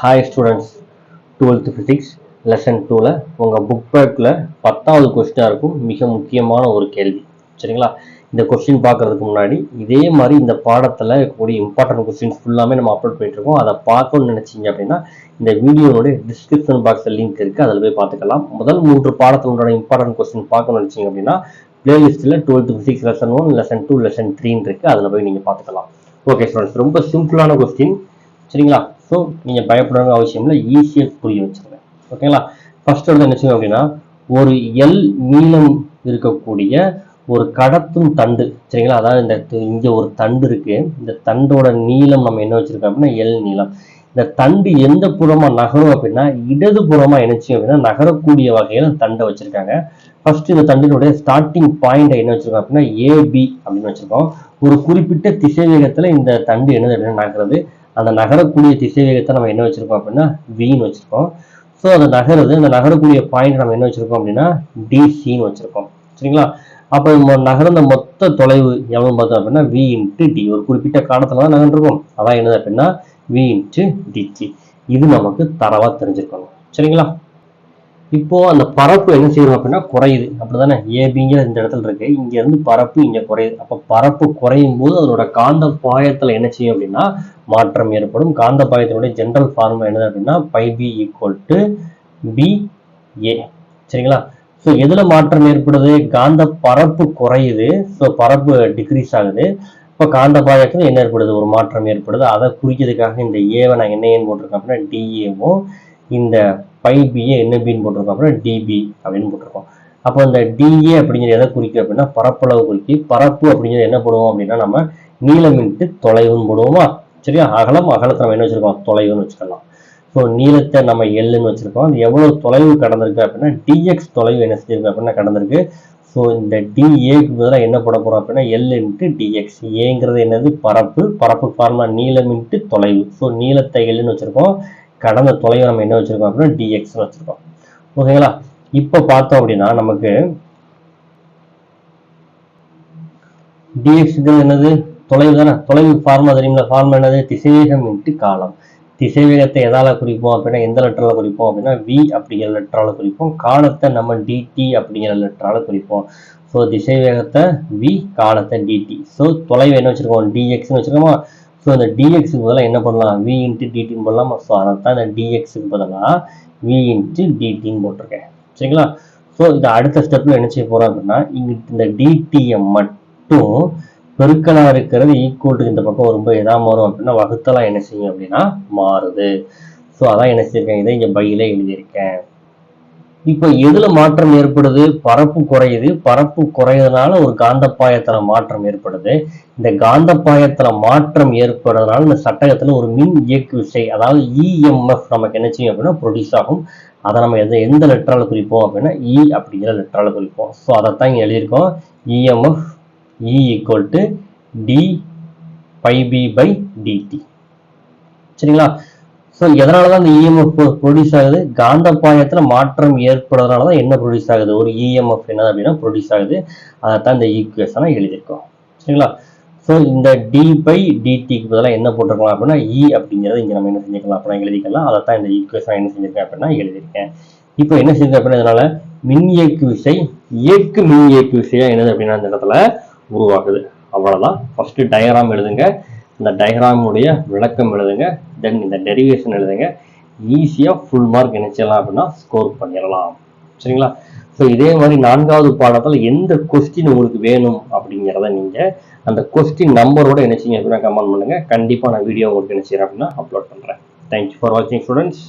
Hi students twelfth physics lesson டூவில் உங்கள் book பேக்கில் பத்தாவது கொஸ்டினாக இருக்கும். மிக முக்கியமான ஒரு கேள்வி. சரிங்களா? இந்த கொஸ்டின் பார்க்கறதுக்கு முன்னாடி இதே மாதிரி இந்த பாடத்தில் இருக்கக்கூடிய இம்பார்ட்டன்ட் கொஸ்டின்ஸ் ஃபுல்லாமே நம்ம அப்லோட் பண்ணிட்டுருக்கோம். அதை பார்க்கணும்னு நினச்சிங்க அப்படின்னா இந்த வீடியோனுடைய டிஸ்கிரிப்ஷன் பாக்ஸில் லிங்க் இருக்குது அதில் போய் பார்த்துக்கலாம். முதல் மூன்று பாடத்தினோட இம்பார்ட்டன்ட் கொஸ்டின் பார்க்கணும்னு நினச்சிங்க அப்படின்னா பிளேலிஸ்ட்டில் twelfth physics lesson one lesson two lesson த்ரீன்னு இருக்குது அதில் போய் நீங்கள் பார்த்துக்கலாம். ஓகே ஸ்டூடெண்ட்ஸ் ரொம்ப சிம்பிளான கொஸ்டின் சரிங்களா? ஸோ நீங்கள் பயப்படணுங்க அவசியம் இல்லை. ஈஸியாக புரிய வச்சுருங்க ஓகேங்களா ஃபர்ஸ்ட் வந்து என்ன செய்யும் அப்படின்னா ஒரு எல் நீளம் இருக்கக்கூடிய ஒரு கடத்தும் தண்டு. சரிங்களா? அதாவது இந்த இங்கே ஒரு தண்டு இருக்கு. இந்த தண்டோட நீளம் நம்ம என்ன வச்சிருக்கோம் அப்படின்னா எல் நீளம். இந்த தண்டு எந்த புறமா நகரும் அப்படின்னா இடது புறமா என்ன அப்படின்னா நகரக்கூடிய வகையில் தண்டை வச்சிருக்காங்க. ஃபர்ஸ்ட் இந்த தண்டினுடைய ஸ்டார்டிங் பாயிண்ட் என்ன வச்சிருக்கோம் அப்படின்னா ஏபி அப்படின்னு வச்சிருக்கோம். ஒரு குறிப்பிட்ட திசை வேகத்துல இந்த தண்டு என்னது அப்படின்னா நகருது. அந்த நகரக்கூடிய திசை வேகத்தை நம்ம என்ன வச்சிருக்கோம் அப்படின்னா வின்னு வச்சிருக்கோம். ஸோ அந்த நகருது. அந்த நகரக்கூடிய பாயிண்ட் நம்ம என்ன வச்சிருக்கோம் அப்படின்னா டிசின்னு வச்சிருக்கோம். சரிங்களா? அப்போ நகர்ந்த மொத்த தொலைவு எவ்வளோ பார்த்தோம் அப்படின்னா வி இன்ட்டு டி ஒரு குறிப்பிட்ட காலத்துல தான் நகர்ந்துருக்கோம். அதான் என்னது அப்படின்னா வி இன்ட்டு டிடி இது நமக்கு தரவா தெரிஞ்சிருக்கணும். சரிங்களா? இப்போ அந்த பரப்பு என்ன செய்யணும் அப்படின்னா குறையுது. அப்படிதானே? ஏபிங்கிற இந்த இடத்துல இருக்கு. இங்க இருந்து பரப்பு இங்க குறையுது. அப்ப பரப்பு குறையும் போது அதனோட காந்த பாயத்துல என்ன செய்யும் அப்படின்னா மாற்றம் ஏற்படும். காந்த பாயத்தினுடைய ஜென்ரல் ஃபார்முலா என்னது அப்படின்னா phi B equal to B A சரிங்களா? ஸோ எதுல மாற்றம் ஏற்படுது? காந்த பரப்பு குறையுது. ஸோ பரப்பு டிக்ரீஸ் ஆகுது. இப்போ காந்த பாயத்தில் என்ன ஏற்படுது? ஒரு மாற்றம் ஏற்படுது. அதை குறிக்கிறதுக்காக இந்த ஏவை நான் என்ன ஏன் போட்டிருக்கேன் அப்படின்னா டிஏவும் இந்த பை பிஏ என்ன பின்னு போட்டிருக்கோம் அப்படின்னா டிபி அப்படின்னு போட்டிருக்கோம். அப்போ இந்த டிஏ அப்படிங்கிறது எதை குறிக்கும் அப்படின்னா பரப்பளவு குறிக்கி. பரப்பு அப்படிங்கிறது என்ன போடுவோம் அப்படின்னா நம்ம நீளம் இன்ட்டு தொலைவுன்னு போடுவோமா? சரியா? அகலம் அகலத்தை நம்ம என்ன வச்சிருக்கோம்? தொலைவுன்னு வச்சுக்கலாம். ஸோ நீளத்தை நம்ம எல்லுன்னு வச்சிருக்கோம். அது எவ்வளவு தொலைவு கடந்திருக்கு அப்படின்னா டிஎக்ஸ் தொலைவு என்ன செஞ்சிருக்கு அப்படின்னா கடந்திருக்கு. ஸோ இந்த டிஏக்கு பதிலாக என்ன போட போறோம் அப்படின்னா எல் இன்ட்டு டிஎக்ஸ் ஏங்கிறது என்னது? பரப்பு. பரப்பு ஃபார்முலா நீளம் இன்ட்டு தொலைவு. ஸோ நீளத்தை எல்லுன்னு வச்சிருக்கோம். கடந்த தொலைவை நம்ம என்ன வச்சிருக்கோம் அப்படின்னா டிஎக்ஸ் வச்சிருக்கோம். ஓகேங்களா இப்போ பார்த்தோம் அப்படின்னா நமக்கு டிஎக்ஸ் என்னது? தொலைவு தானே? தொலைவு ஃபார்மா தெரியுங்களா ஃபார்மா என்னது? திசைவேகம் இன்ட்டு காலம். திசைவேகத்தை எதால குறிப்போம் அப்படின்னா எந்த லெட்டரால குறிப்போம் அப்படின்னா வி அப்படிங்கிற லெட்டரால குறிப்போம். காலத்தை நம்ம டிடி அப்படிங்கிற லெட்டரால குறிப்போம். ஸோ திசைவேகத்தை வி காலத்தை டிடி ஸோ தொலைவு என்ன வச்சிருக்கோம்? டிஎக்ஸ்னு வச்சுருக்கோமா? ஸோ இந்த டிஎக்ஸுக்கு பதிலாக என்ன பண்ணலாம்? வி இன்ட்டு டிடின்னு போடலாம். ஸோ அதை தான் இந்த டிஎக்ஸுக்கு பதிலாக வி இன்ட்டு டிடின்னு போட்டிருக்கேன். சரிங்களா? ஸோ இந்த அடுத்த ஸ்டெப்பில் என்ன செய்ய போகிறோம் அப்படின்னா இங்கே இந்த டிடியை மட்டும் பெருக்கலாக இருக்கிறது ஈக்குவல் இந்த பக்கம் ரொம்ப எதாக மாறும் அப்படின்னா வகுத்தலாம் என்ன செய்யும் அப்படின்னா மாறுது. ஸோ அதான் என்ன செய்யிருக்கேன் இதை இங்கே பையில எழுதியிருக்கேன். இப்போ எதுல மாற்றம் ஏற்படுது? பரப்பு குறையுது. பரப்பு குறையதுனால ஒரு காந்தப்பாயத்துல மாற்றம் ஏற்படுது. இந்த காந்தப்பாயத்துல மாற்றம் ஏற்படுறதுனால இந்த சட்டகத்துல ஒரு மின் இயக்கு விசை அதாவது இஎம்எஃப் நமக்கு என்ன செய்யும் அப்படின்னா ப்ரொடியூஸ் ஆகும். அதை நம்ம எந்த எந்த லெட்டரால் குறிப்போம் அப்படின்னா இ அப்படிங்கிற லெட்டரால குறிப்போம். ஸோ அதைத்தான் இங்கே எழுதியிருக்கோம். EMF E equal to D phi B by DT சரிங்களா? ஸோ எதனால தான் இந்த இஎம்எஃப் ப்ரொடியூஸ் ஆகுது? காந்தப்பாயத்துல மாற்றம் ஏற்படுறதுனால தான் என்ன ப்ரொடியூஸ் ஆகுது? ஒரு இஎம்எஃப் என்னது அப்படின்னா ப்ரொடியூஸ் ஆகுது. அதைத்தான் இந்த ஈக்குவேஷனை எழுதியிருக்கோம். சரிங்களா? ஸோ இந்த டி பை டிடிக்கு பதிலாக என்ன போட்டிருக்கலாம் அப்படின்னா e இ அப்படிங்கிறத இங்கே நம்ம என்ன செஞ்சுக்கலாம் அப்படின்னா எழுதிக்கலாம். அதை தான் இந்த ஈக்குவேஷன் என்ன செஞ்சிருக்கேன் அப்படின்னா எழுதியிருக்கேன். இப்போ என்ன செஞ்சிருக்கேன் அப்படின்னா இதனால மின் இயக்கு விசை இயக்கு மின் இயக்கு விசையா என்னது அப்படின்னா இந்த இடத்துல உருவாகுது அவ்வளோதான் ஃபர்ஸ்ட் டயக்ராம் எழுதுங்க. இந்த டயக்ராமுடைய விளக்கம் எழுதுங்க. தென் இந்த டெரிவேஷன் எழுதுங்க ஈஸியாக ஃபுல் மார்க் நினைச்சிடலாம் அப்படின்னா ஸ்கோர் பண்ணிடலாம். சரிங்களா? ஸோ இதே மாதிரி நான்காவது பாடத்தில் எந்த கொஸ்டின் உங்களுக்கு வேணும் அப்படிங்கிறத நீங்கள் அந்த கொஸ்டின் நம்பரோட நினைச்சிங்க அப்படின்னா கமெண்ட் பண்ணுங்க. கண்டிப்பாக நான் வீடியோ உங்களுக்கு என்ன அப்படின்னா அப்லோட் பண்ணுறேன் தேங்க்யூ ஃபார் வாட்சிங் ஸ்டூடெண்ட்ஸ்